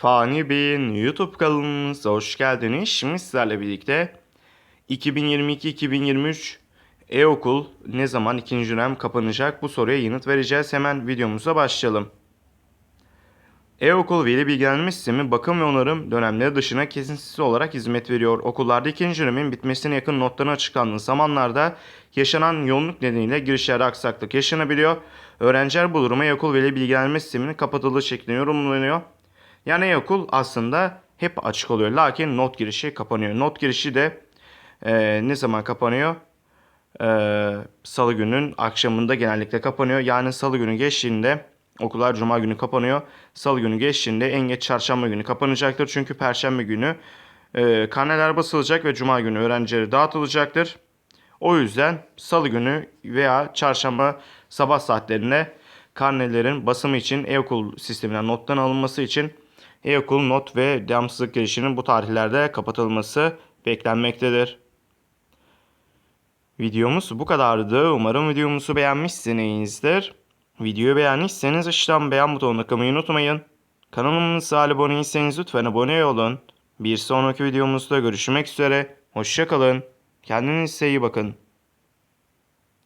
Fani Bey'in YouTube kanalımıza hoş geldiniz. Şimdi sizlerle birlikte 2022-2023 e-okul ne zaman ikinci dönem kapanacak bu soruya yanıt vereceğiz. Hemen videomuza başlayalım. E-okul veli bilgilendirme sistemi bakım ve onarım dönemleri dışına kesintisiz olarak hizmet veriyor. Okullarda ikinci dönemin bitmesine yakın notların açıklandığı zamanlarda yaşanan yoğunluk nedeniyle girişlerde aksaklık yaşanabiliyor. Öğrenciler bu duruma e-okul veli bilgilendirme sisteminin kapatıldığı şeklinde yorumlanıyor. Yani e-okul aslında hep açık oluyor. Lakin not girişi kapanıyor. Not girişi de e, ne zaman kapanıyor? E, salı günün akşamında genellikle kapanıyor. Yani salı günü geçtiğinde okullar cuma günü kapanıyor. Salı günü geçtiğinde en geç çarşamba günü kapanacaktır. Çünkü perşembe günü e, karneler basılacak ve cuma günü öğrencilere dağıtılacaktır. O yüzden salı günü veya çarşamba sabah saatlerinde karnelerin basımı için e-okul sisteminden nottan alınması için e-okul not ve devamsızlık girişinin bu tarihlerde kapatılması beklenmektedir. Videomuz bu kadardı. Umarım videomuzu beğenmişsinizdir. Videoyu beğendiyseniz aşağıdan beğen butonuna tıklamayı unutmayın. Kanalımıza abone değilseniz lütfen abone olun. Bir sonraki videomuzda görüşmek üzere. Hoşçakalın. Kendinize iyi bakın.